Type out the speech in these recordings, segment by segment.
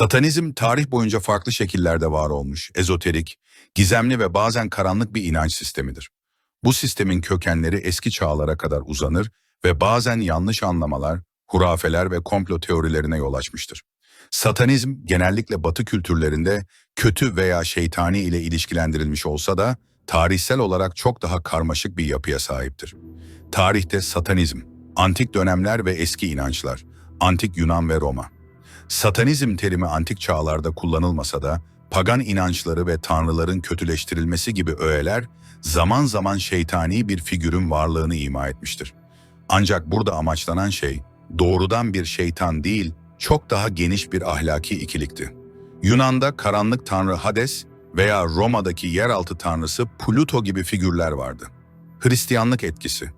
Satanizm tarih boyunca farklı şekillerde var olmuş, ezoterik, gizemli ve bazen karanlık bir inanç sistemidir. Bu sistemin kökenleri eski çağlara kadar uzanır ve bazen yanlış anlamalar, hurafeler ve komplo teorilerine yol açmıştır. Satanizm genellikle batı kültürlerinde kötü veya şeytani ile ilişkilendirilmiş olsa da tarihsel olarak çok daha karmaşık bir yapıya sahiptir. Tarihte satanizm, antik dönemler ve eski inançlar, antik Yunan ve Roma. Satanizm terimi antik çağlarda kullanılmasa da pagan inançları ve tanrıların kötüleştirilmesi gibi öğeler zaman zaman şeytani bir figürün varlığını ima etmiştir. Ancak burada amaçlanan şey doğrudan bir şeytan değil, çok daha geniş bir ahlaki ikilikti. Yunan'da karanlık tanrı Hades veya Roma'daki yeraltı tanrısı Pluto gibi figürler vardı. Hristiyanlık etkisi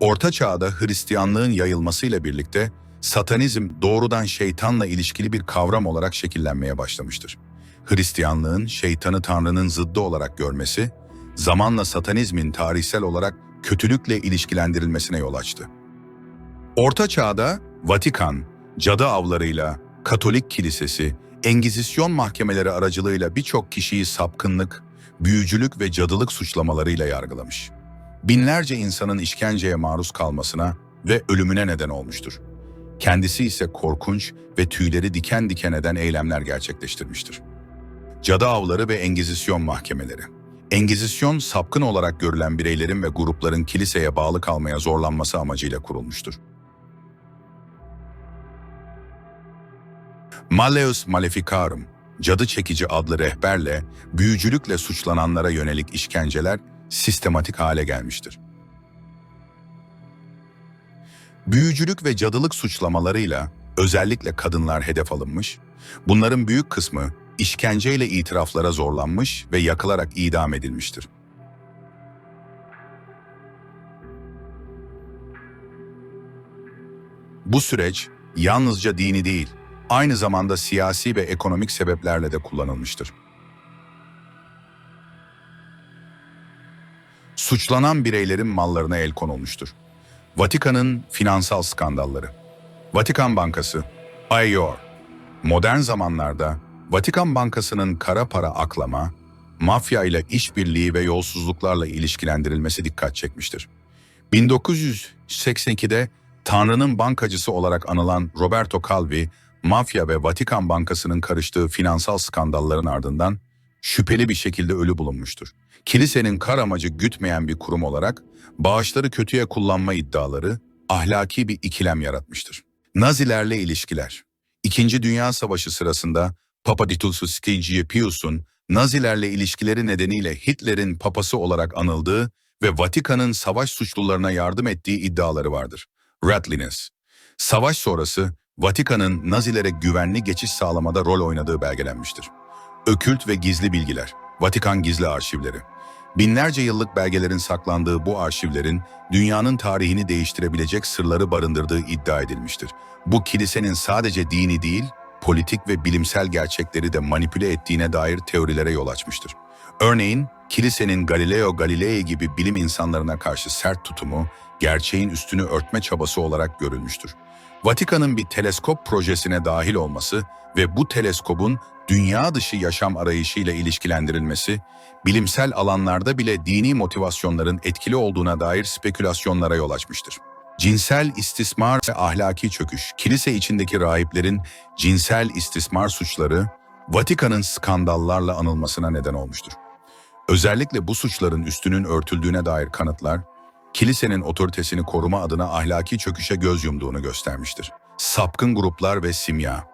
Orta Çağ'da Hristiyanlığın yayılmasıyla birlikte satanizm doğrudan şeytanla ilişkili bir kavram olarak şekillenmeye başlamıştır. Hristiyanlığın şeytanı Tanrı'nın zıddı olarak görmesi, zamanla satanizmin tarihsel olarak kötülükle ilişkilendirilmesine yol açtı. Orta Çağ'da Vatikan, cadı avlarıyla, Katolik Kilisesi, Engizisyon mahkemeleri aracılığıyla birçok kişiyi sapkınlık, büyücülük ve cadılık suçlamalarıyla yargılamış. Binlerce insanın işkenceye maruz kalmasına ve ölümüne neden olmuştur. Kendisi ise korkunç ve tüyleri diken diken eden eylemler gerçekleştirmiştir. Cadı avları ve Engizisyon mahkemeleri. Engizisyon, sapkın olarak görülen bireylerin ve grupların kiliseye bağlı kalmaya zorlanması amacıyla kurulmuştur. Malleus Maleficarum, cadı çekici adlı rehberle büyücülükle suçlananlara yönelik işkenceler sistematik hale gelmiştir. Büyücülük ve cadılık suçlamalarıyla özellikle kadınlar hedef alınmış, bunların büyük kısmı işkenceyle itiraflara zorlanmış ve yakılarak idam edilmiştir. Bu süreç yalnızca dini değil, aynı zamanda siyasi ve ekonomik sebeplerle de kullanılmıştır. Suçlanan bireylerin mallarına el konulmuştur. Vatikan'ın finansal skandalları. Vatikan Bankası, IOR. Modern zamanlarda Vatikan Bankası'nın kara para aklama, mafya ile işbirliği ve yolsuzluklarla ilişkilendirilmesi dikkat çekmiştir. 1982'de Tanrı'nın bankacısı olarak anılan Roberto Calvi, mafya ve Vatikan Bankası'nın karıştığı finansal skandalların ardından şüpheli bir şekilde ölü bulunmuştur. Kilisenin kar amacı gütmeyen bir kurum olarak bağışları kötüye kullanma iddiaları ahlaki bir ikilem yaratmıştır. Nazilerle ilişkiler İkinci Dünya Savaşı sırasında Papa Titulus II Pius'un Nazilerle ilişkileri nedeniyle Hitler'in papası olarak anıldığı ve Vatikan'ın savaş suçlularına yardım ettiği iddiaları vardır. Ratlines Savaş sonrası Vatikan'ın Nazilere güvenli geçiş sağlamada rol oynadığı belgelenmiştir. Ökült ve gizli bilgiler, Vatikan gizli arşivleri. Binlerce yıllık belgelerin saklandığı bu arşivlerin dünyanın tarihini değiştirebilecek sırları barındırdığı iddia edilmiştir. Bu kilisenin sadece dini değil, politik ve bilimsel gerçekleri de manipüle ettiğine dair teorilere yol açmıştır. Örneğin, kilisenin Galileo Galilei gibi bilim insanlarına karşı sert tutumu, gerçeğin üstünü örtme çabası olarak görülmüştür. Vatikan'ın bir teleskop projesine dahil olması ve bu teleskobun dünya dışı yaşam arayışıyla ilişkilendirilmesi, bilimsel alanlarda bile dini motivasyonların etkili olduğuna dair spekülasyonlara yol açmıştır. Cinsel istismar ve ahlaki çöküş, kilise içindeki rahiplerin cinsel istismar suçları, Vatikan'ın skandallarla anılmasına neden olmuştur. Özellikle bu suçların üstünün örtüldüğüne dair kanıtlar, kilisenin otoritesini koruma adına ahlaki çöküşe göz yumduğunu göstermiştir. Sapkın gruplar ve simya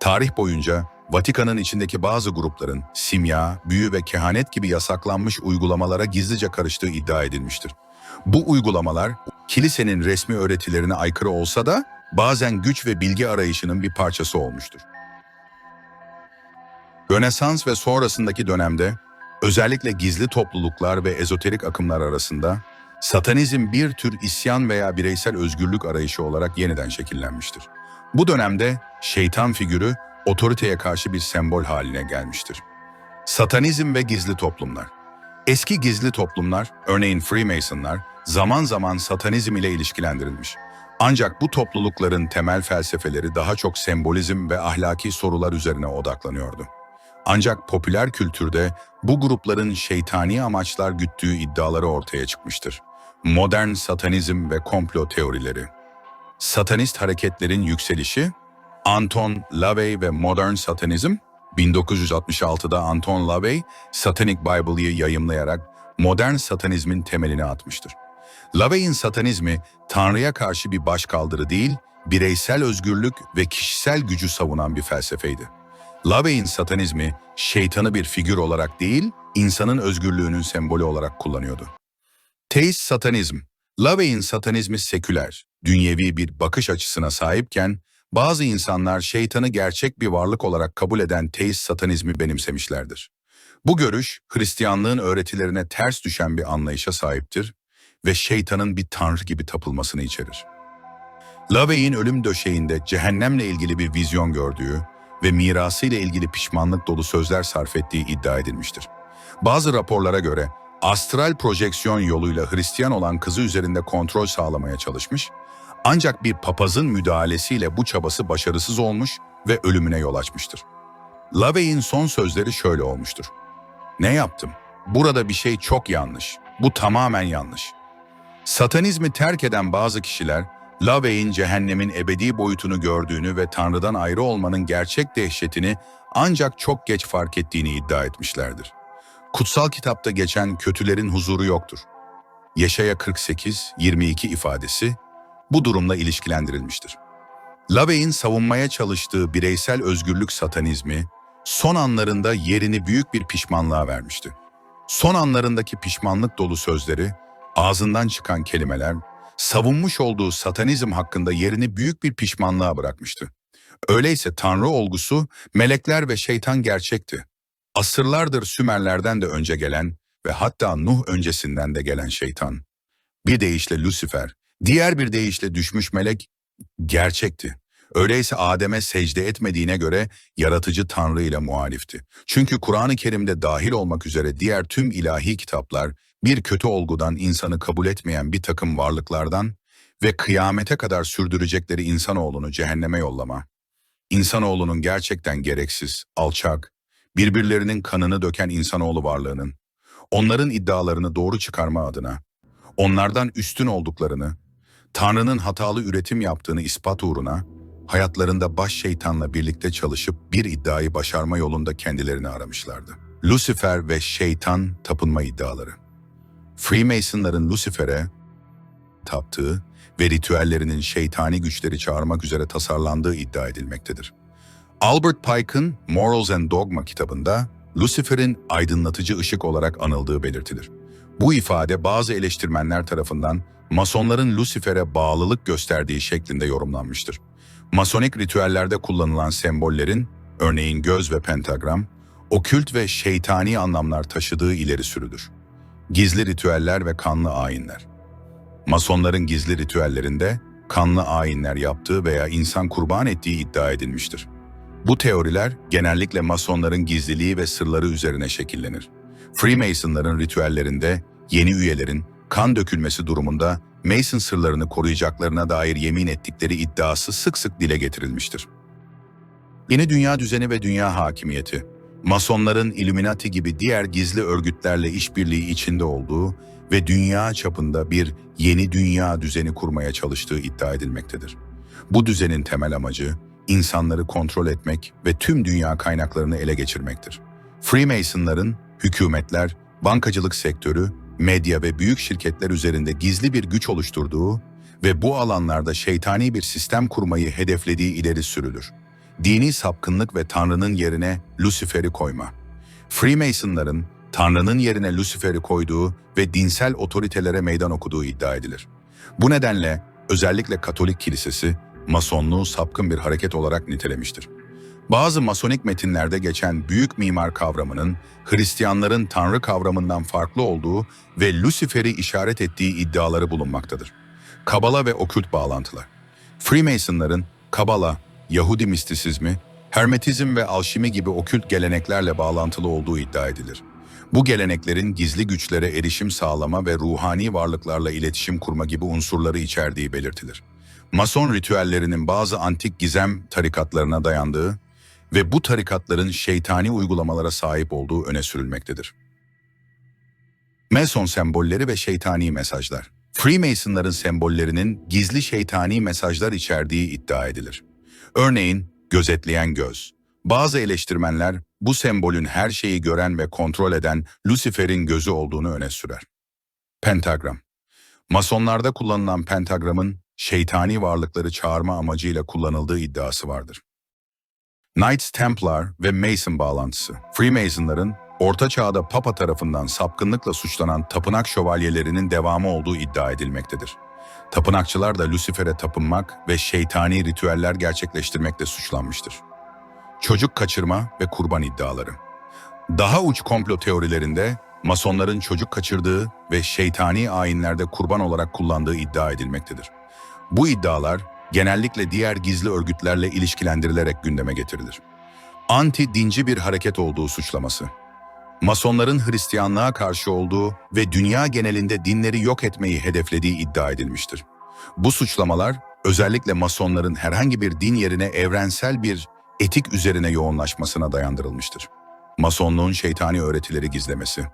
Tarih boyunca Vatikan'ın içindeki bazı grupların simya, büyü ve kehanet gibi yasaklanmış uygulamalara gizlice karıştığı iddia edilmiştir. Bu uygulamalar kilisenin resmi öğretilerine aykırı olsa da bazen güç ve bilgi arayışının bir parçası olmuştur. Rönesans ve sonrasındaki dönemde özellikle gizli topluluklar ve ezoterik akımlar arasında satanizm bir tür isyan veya bireysel özgürlük arayışı olarak yeniden şekillenmiştir. Bu dönemde şeytan figürü otoriteye karşı bir sembol haline gelmiştir. Satanizm ve gizli toplumlar Eski gizli toplumlar, örneğin Freemasonlar, zaman zaman satanizm ile ilişkilendirilmiş. Ancak bu toplulukların temel felsefeleri daha çok sembolizm ve ahlaki sorular üzerine odaklanıyordu. Ancak popüler kültürde bu grupların şeytani amaçlar güttüğü iddiaları ortaya çıkmıştır. Modern satanizm ve komplo teorileri. Satanist hareketlerin yükselişi, Anton LaVey ve Modern Satanizm, 1966'da Anton LaVey, Satanic Bible'ı yayımlayarak modern satanizmin temelini atmıştır. LaVey'in satanizmi, Tanrı'ya karşı bir başkaldırı değil, bireysel özgürlük ve kişisel gücü savunan bir felsefeydi. LaVey'in satanizmi, şeytanı bir figür olarak değil, insanın özgürlüğünün sembolü olarak kullanıyordu. Teist satanizm, LaVey'in satanizmi seküler, dünyevi bir bakış açısına sahipken, bazı insanlar şeytanı gerçek bir varlık olarak kabul eden teist satanizmi benimsemişlerdir. Bu görüş, Hristiyanlığın öğretilerine ters düşen bir anlayışa sahiptir ve şeytanın bir tanrı gibi tapılmasını içerir. LaVey'in ölüm döşeğinde cehennemle ilgili bir vizyon gördüğü ve mirasıyla ilgili pişmanlık dolu sözler sarf ettiği iddia edilmiştir. Bazı raporlara göre astral projeksiyon yoluyla Hristiyan olan kızı üzerinde kontrol sağlamaya çalışmış, ancak bir papazın müdahalesiyle bu çabası başarısız olmuş ve ölümüne yol açmıştır. LaVey'in son sözleri şöyle olmuştur. Ne yaptım? Burada bir şey çok yanlış. Bu tamamen yanlış. Satanizmi terk eden bazı kişiler, LaVey'in cehennemin ebedi boyutunu gördüğünü ve Tanrı'dan ayrı olmanın gerçek dehşetini ancak çok geç fark ettiğini iddia etmişlerdir. Kutsal kitapta geçen kötülerin huzuru yoktur. Yeşaya 48-22 ifadesi bu durumla ilişkilendirilmiştir. LaVey'in savunmaya çalıştığı bireysel özgürlük satanizmi, son anlarında yerini büyük bir pişmanlığa vermişti. Son anlarındaki pişmanlık dolu sözleri, ağzından çıkan kelimeler, savunmuş olduğu satanizm hakkında yerini büyük bir pişmanlığa bırakmıştı. Öyleyse Tanrı olgusu, melekler ve şeytan gerçekti. Asırlardır Sümerlerden de önce gelen ve hatta Nuh öncesinden de gelen şeytan. Bir deyişle Lucifer, diğer bir deyişle düşmüş melek gerçekti. Öyleyse Adem'e secde etmediğine göre yaratıcı Tanrı ile muhalifti. Çünkü Kur'an-ı Kerim'de dahil olmak üzere diğer tüm ilahi kitaplar bir kötü olgudan insanı kabul etmeyen bir takım varlıklardan ve kıyamete kadar sürdürecekleri insanoğlunu cehenneme yollama. İnsanoğlunun gerçekten gereksiz, alçak, birbirlerinin kanını döken insanoğlu varlığının, onların iddialarını doğru çıkarma adına, onlardan üstün olduklarını, Tanrı'nın hatalı üretim yaptığını ispat uğruna, hayatlarında baş şeytanla birlikte çalışıp bir iddiayı başarma yolunda kendilerini aramışlardı. Lucifer ve şeytan tapınma iddiaları. Freemasonların Lucifer'e taptığı ve ritüellerinin şeytani güçleri çağırmak üzere tasarlandığı iddia edilmektedir. Albert Pike'ın Morals and Dogma kitabında Lucifer'in aydınlatıcı ışık olarak anıldığı belirtilir. Bu ifade bazı eleştirmenler tarafından Masonların Lucifer'e bağlılık gösterdiği şeklinde yorumlanmıştır. Masonik ritüellerde kullanılan sembollerin, örneğin göz ve pentagram, okült ve şeytani anlamlar taşıdığı ileri sürülür. Gizli ritüeller ve kanlı ayinler. Masonların gizli ritüellerinde kanlı ayinler yaptığı veya insan kurban ettiği iddia edilmiştir. Bu teoriler genellikle Masonların gizliliği ve sırları üzerine şekillenir. Freemasonların ritüellerinde yeni üyelerin kan dökülmesi durumunda Mason sırlarını koruyacaklarına dair yemin ettikleri iddiası sık sık dile getirilmiştir. Yeni dünya düzeni ve dünya hakimiyeti, Masonların Illuminati gibi diğer gizli örgütlerle işbirliği içinde olduğu ve dünya çapında bir yeni dünya düzeni kurmaya çalıştığı iddia edilmektedir. Bu düzenin temel amacı, insanları kontrol etmek ve tüm dünya kaynaklarını ele geçirmektir. Freemasonların, hükümetler, bankacılık sektörü, medya ve büyük şirketler üzerinde gizli bir güç oluşturduğu ve bu alanlarda şeytani bir sistem kurmayı hedeflediği ileri sürülür. Dini sapkınlık ve Tanrı'nın yerine Lucifer'i koyma. Freemasonların Tanrı'nın yerine Lucifer'i koyduğu ve dinsel otoritelere meydan okuduğu iddia edilir. Bu nedenle özellikle Katolik Kilisesi Masonluğu sapkın bir hareket olarak nitelemiştir. Bazı masonik metinlerde geçen büyük mimar kavramının Hristiyanların Tanrı kavramından farklı olduğu ve Lucifer'i işaret ettiği iddiaları bulunmaktadır. Kabala ve okült bağlantılar. Freemasonların Kabala, Yahudi mistisizmi, Hermetizm ve alşimi gibi okült geleneklerle bağlantılı olduğu iddia edilir. Bu geleneklerin gizli güçlere erişim sağlama ve ruhani varlıklarla iletişim kurma gibi unsurları içerdiği belirtilir. Mason ritüellerinin bazı antik gizem tarikatlarına dayandığı ve bu tarikatların şeytani uygulamalara sahip olduğu öne sürülmektedir. Mason sembolleri ve şeytani mesajlar. Freemasonların sembollerinin gizli şeytani mesajlar içerdiği iddia edilir. Örneğin gözetleyen göz. Bazı eleştirmenler bu sembolün her şeyi gören ve kontrol eden Lucifer'in gözü olduğunu öne sürer. Pentagram. Masonlarda kullanılan pentagramın şeytani varlıkları çağırma amacıyla kullanıldığı iddiası vardır. Knights Templar ve Mason bağlantısı. Freemasonların Orta Çağ'da Papa tarafından sapkınlıkla suçlanan tapınak şövalyelerinin devamı olduğu iddia edilmektedir. Tapınakçılar da Lucifer'e tapınmak ve şeytani ritüeller gerçekleştirmekle suçlanmıştır. Çocuk kaçırma ve kurban iddiaları. Daha uç komplo teorilerinde Masonların çocuk kaçırdığı ve şeytani ayinlerde kurban olarak kullandığı iddia edilmektedir. Bu iddialar genellikle diğer gizli örgütlerle ilişkilendirilerek gündeme getirilir. Anti-dinci bir hareket olduğu suçlaması. Masonların Hristiyanlığa karşı olduğu ve dünya genelinde dinleri yok etmeyi hedeflediği iddia edilmiştir. Bu suçlamalar özellikle Masonların herhangi bir din yerine evrensel bir etik üzerine yoğunlaşmasına dayandırılmıştır. Masonluğun şeytani öğretileri gizlemesi.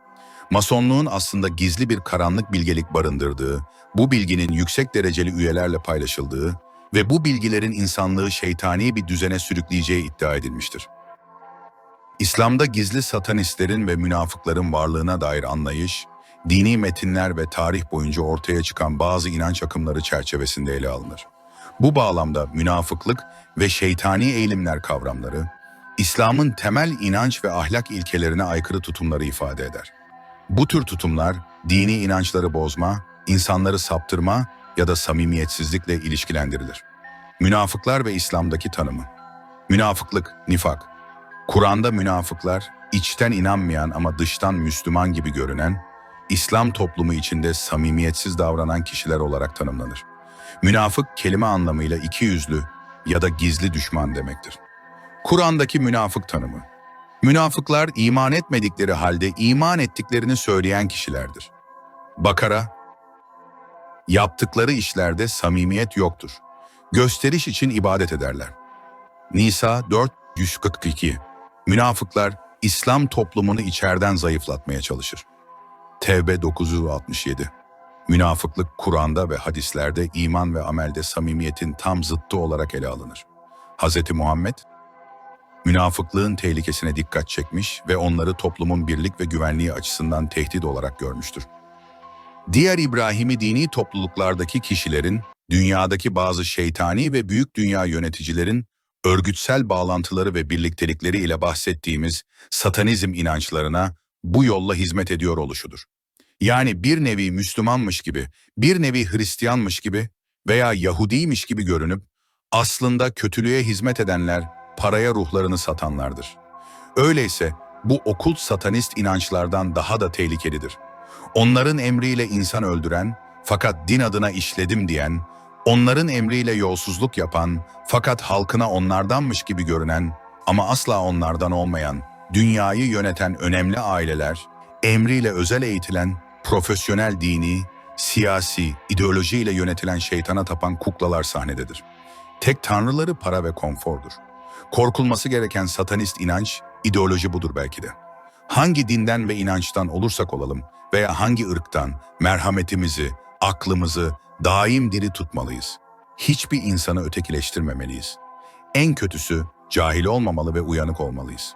Masonluğun aslında gizli bir karanlık bilgelik barındırdığı, bu bilginin yüksek dereceli üyelerle paylaşıldığı ve bu bilgilerin insanlığı şeytani bir düzene sürükleyeceği iddia edilmiştir. İslam'da gizli satanistlerin ve münafıkların varlığına dair anlayış, dini metinler ve tarih boyunca ortaya çıkan bazı inanç akımları çerçevesinde ele alınır. Bu bağlamda münafıklık ve şeytani eğilimler kavramları, İslam'ın temel inanç ve ahlak ilkelerine aykırı tutumları ifade eder. Bu tür tutumlar dini inançları bozma, insanları saptırma ya da samimiyetsizlikle ilişkilendirilir. Münafıklar ve İslam'daki tanımı. Münafıklık, nifak. Kur'an'da münafıklar, içten inanmayan ama dıştan Müslüman gibi görünen, İslam toplumu içinde samimiyetsiz davranan kişiler olarak tanımlanır. Münafık kelime anlamıyla iki yüzlü ya da gizli düşman demektir. Kur'an'daki münafık tanımı. Münafıklar iman etmedikleri halde iman ettiklerini söyleyen kişilerdir. Bakara, yaptıkları işlerde samimiyet yoktur. Gösteriş için ibadet ederler. Nisa 442 Münafıklar İslam toplumunu içeriden zayıflatmaya çalışır. Tevbe 967 Münafıklık Kur'an'da ve hadislerde iman ve amelde samimiyetin tam zıttı olarak ele alınır. Hz. Muhammed, münafıklığın tehlikesine dikkat çekmiş ve onları toplumun birlik ve güvenliği açısından tehdit olarak görmüştür. Diğer İbrahimi dini topluluklardaki kişilerin, dünyadaki bazı şeytani ve büyük dünya yöneticilerin örgütsel bağlantıları ve birliktelikleri ile bahsettiğimiz satanizm inançlarına bu yolla hizmet ediyor oluşudur. Yani bir nevi Müslümanmış gibi, bir nevi Hristiyanmış gibi veya Yahudiymiş gibi görünüp aslında kötülüğe hizmet edenler paraya ruhlarını satanlardır. Öyleyse bu okult satanist inançlardan daha da tehlikelidir. Onların emriyle insan öldüren fakat din adına işledim diyen, onların emriyle yolsuzluk yapan fakat halkına onlardanmış gibi görünen ama asla onlardan olmayan, dünyayı yöneten önemli aileler, emriyle özel eğitilen, profesyonel dini, siyasi, ideolojiyle yönetilen şeytana tapan kuklalar sahnededir. Tek tanrıları para ve konfordur. Korkulması gereken satanist inanç, ideoloji budur belki de. Hangi dinden ve inançtan olursak olalım veya hangi ırktan merhametimizi, aklımızı daim diri tutmalıyız. Hiçbir insanı ötekileştirmemeliyiz. En kötüsü cahil olmamalı ve uyanık olmalıyız.